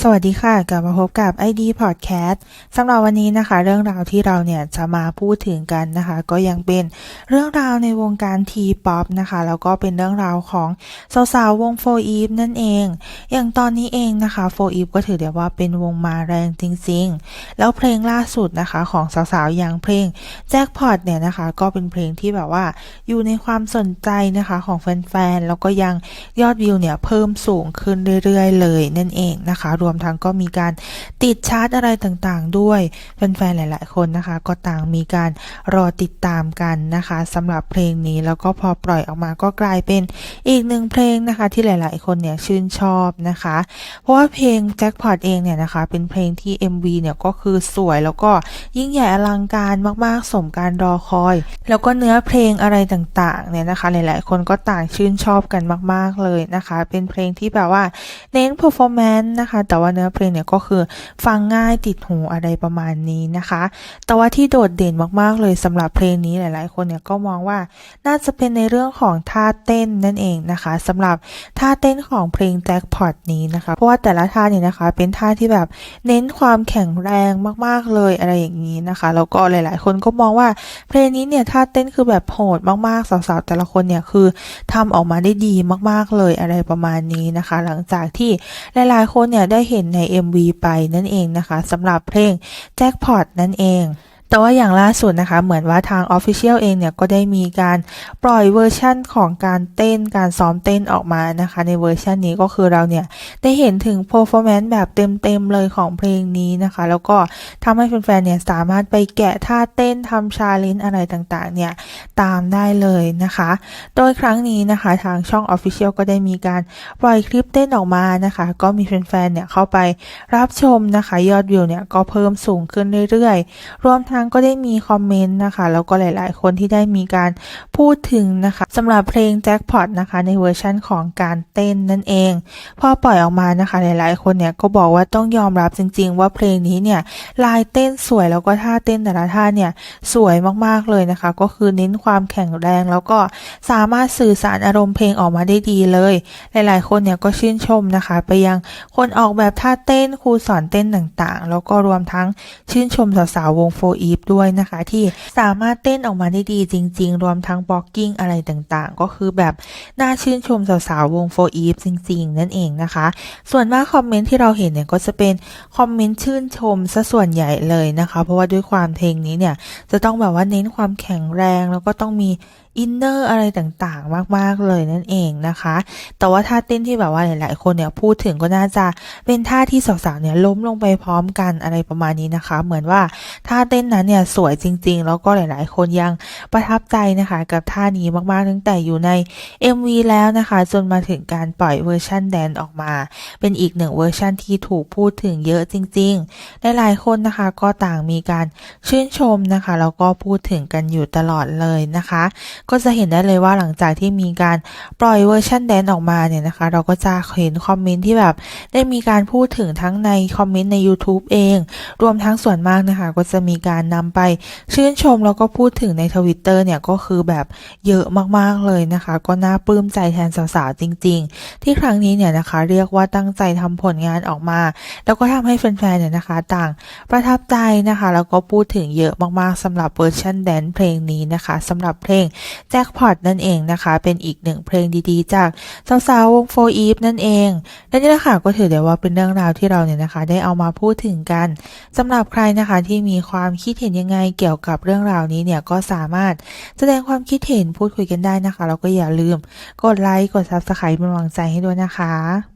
สวัสดีค่ะ กลับมาพบกับ ID Podcast สำหรับวันนี้นะคะ เรื่องราวที่เราเนี่ยจะมาพูดถึงกันนะคะ ก็ยังเป็นเรื่องราวในวงการทีป๊อปนะคะ แล้วก็เป็นเรื่องราวของสาวๆวงโฟอีฟนั่นเอง อย่างตอนนี้เองนะคะโฟอีฟก็ถือได้ว่าเป็นวงมาแรงจริงๆ แล้วเพลงล่าสุดนะคะของสาวๆอย่างเพลงแจ็คพอตเนี่ยนะคะ ก็เป็นเพลงที่แบบว่าอยู่ในความสนใจนะคะของแฟนๆแล้วก็ยังยอดวิวเนี่ยเพิ่มสูงขึ้นเรื่อยๆ เลยนั่นเองนะคะรวมทั้งก็มีการติดชาร์ตอะไรต่างๆ ด้วยแฟนๆหลาย ๆ คนนะคะ ก็ต่างมีการรอติดตามกันนะคะสำหรับเพลงนี้แล้วก็พอปล่อยออกมาก็กลายเป็นอีกหนึ่งเพลงนะคะที่หลาย ๆ คนเนี่ยชื่นชอบนะคะ เพราะว่าเพลงแจ็คพอตเองเนี่ยนะคะ เป็นเพลงที่ MV เนี่ยก็คือสวยแล้วก็ยิ่งใหญ่อลังการมากๆ สมการรอคอย แล้วก็เนื้อเพลงอะไรต่างๆเนี่ยนะคะ หลาย ๆ คนก็ต่างชื่นชอบกันมาก ๆ เลยนะคะ เป็นเพลงที่แบบว่าเน้น performance นะคะแต่ว่าเนื้อเพลงเนี่ยก็คือฟังง่ายติดหูอะไรประมาณนี้นะคะ แต่ว่าที่โดดเด่นมากๆเลยสำหรับเพลงนี้หลายๆ คนเนี่ยก็มองว่าน่าจะเป็นในเรื่องของท่าเต้นนั่นเองนะคะสำหรับท่าเต้นของเพลงแจ็คพอตนี้นะคะ เพราะว่าแต่ละท่าเนี่ยนะคะ เป็นท่าที่แบบเน้นความแข็งแรงมากๆเลยอะไรอย่างนี้นะคะ แล้วก็หลาย ๆ คนก็มองว่าเพลงนี้เนี่ยท่าเต้นคือแบบโหดมากๆสาวๆแต่ละคนเนี่ยคือทำออกมาได้ดีมากๆเลยอะไรประมาณนี้นะคะ หลังจากที่หลายๆ คนเนี่ยได้เห็นใน MV ไปนั่นเองนะคะสำหรับเพลงแจ็คพอตนั่นเอง แต่ว่าอย่างล่าสุดนะคะ เหมือนว่าทาง Official เองเนี่ยก็ได้มีการปล่อยเวอร์ชั่นของการเต้นการซ้อมเต้นออกมานะคะ ในเวอร์ชันนี้ก็คือเราเนี่ยได้เห็นถึง performance แบบเต็มๆเลยของเพลงนี้นะคะ แล้วก็ทำให้แฟนๆเนี่ยสามารถไปแกะท่าเต้นทำชาเลนจ์อะไรต่างๆเนี่ยตามได้เลยนะคะ โดยครั้งนี้นะคะทางช่อง Official ก็ได้มีการปล่อยคลิปเต้นออกมานะคะ ก็มีแฟนๆเนี่ยเข้าไปรับชมนะคะ ยอดวิวเนี่ยก็เพิ่มสูงขึ้นเรื่อยๆ รวมทั้งงก็ได้มีคอมเมนต์นะคะ แล้วก็หลาย ๆ คนที่ได้มีการพูดถึงนะคะสำหรับเพลงแจ็คพอตนะคะ ในเวอร์ชั่นของการเต้นนั่นเอง พอปล่อยออกมานะคะ หลาย ๆ คนเนี่ยก็บอกว่าต้องยอมรับจริง ๆ ว่าเพลงนี้เนี่ยลายเต้นสวยแล้วก็ท่าเต้นแต่ละท่าเนี่ยสวยมาก ๆ เลยนะคะ ก็คือเน้นความแข็งแรงแล้วก็สามารถสื่อสารอารมณ์เพลงออกมาได้ดีเลย หลาย ๆ คนเนี่ยก็ชื่นชมนะคะ ไปยังคนออกแบบท่าเต้นครูสอนเต้นต่าง ๆ แล้วก็รวมทั้งชื่นชมสาว ๆ วงโฟอีฟด้วยนะคะ ที่สามารถเต้นออกมาได้ดีจริง ๆ รวมทั้งบ็อกกิ้งอะไรต่างๆ ก็คือแบบน่าชื่นชมสาวๆวงโฟอีฟจริง ๆ นั่นเองนะคะ ส่วนมากคอมเมนต์ที่เราเห็นเนี่ยก็จะเป็นคอมเมนต์ชื่นชมซะส่วนใหญ่เลยนะคะ เพราะว่าด้วยความเพลงนี้เนี่ยจะต้องแบบว่าเน้นความแข็งแรงแล้วก็ต้องมีอินเนอร์อะไรต่างๆ มากๆเลยนั่นเองนะคะ แต่ว่าท่าเต้นที่แบบว่าหลายๆคนเนี่ยพูดถึงก็น่าจะเป็นท่าที่สาวๆเนี่ยล้มลงไปพร้อมกันอะไรประมาณนี้นะคะ เหมือนว่าท่าเต้นนั้นเนี่ยสวยจริง ๆ แล้วก็หลายๆ คนยังประทับใจนะคะ กับท่านี้มากๆตั้งแต่อยู่ใน MV แล้วนะคะ จนมาถึงการปล่อยเวอร์ชันแดนออกมา เป็นอีกหนึ่งเวอร์ชันที่ถูกพูดถึงเยอะจริงๆหลายๆคนนะคะก็ต่างมีการชื่นชมนะคะแล้วก็พูดถึงกันอยู่ตลอดเลยนะคะก็จะเห็นได้เลยว่าหลังจากที่มีการปล่อยเวอร์ชันแดนออกมาเนี่ยนะคะ เราก็จะเห็นคอมเมนต์ที่แบบได้มีการพูดถึงทั้งในคอมเมนต์ใน YouTube เอง รวมทั้งส่วนมากนะคะ ก็จะมีการนำไปชื่นชมแล้วก็พูดถึงในทวิตเตอร์เนี่ยก็คือแบบเยอะมากๆเลยนะคะ ก็น่าปลื้มใจแทนสาวๆจริง ๆ ที่ครั้งนี้เนี่ยนะคะ เรียกว่าตั้งใจทำผลงานออกมา แล้วก็ทำให้แฟนๆเนี่ยนะคะ ต่างประทับใจนะคะ แล้วก็พูดถึงเยอะมากๆสำหรับเวอร์ชันแดนเพลงนี้นะคะสำหรับเพลงแจ็คพอตนั่นเองนะคะ เป็นอีกหนึ่งเพลงดีๆ จากสาวๆวงโฟอีฟนั่นเองและนี่แหละค่ะก็ถือได้ว่าเป็นเรื่องราวที่เราเนี่ยนะคะ ได้เอามาพูดถึงกันสำหรับใครนะคะที่มีความคิดเห็นยังไงเกี่ยวกับเรื่องราวนี้เนี่ยก็สามารถแสดงความคิดเห็นพูดคุยกันได้นะคะแล้วก็อย่าลืม กดไลค์กด Subscribe เป็นกำลังใจให้ด้วยนะคะ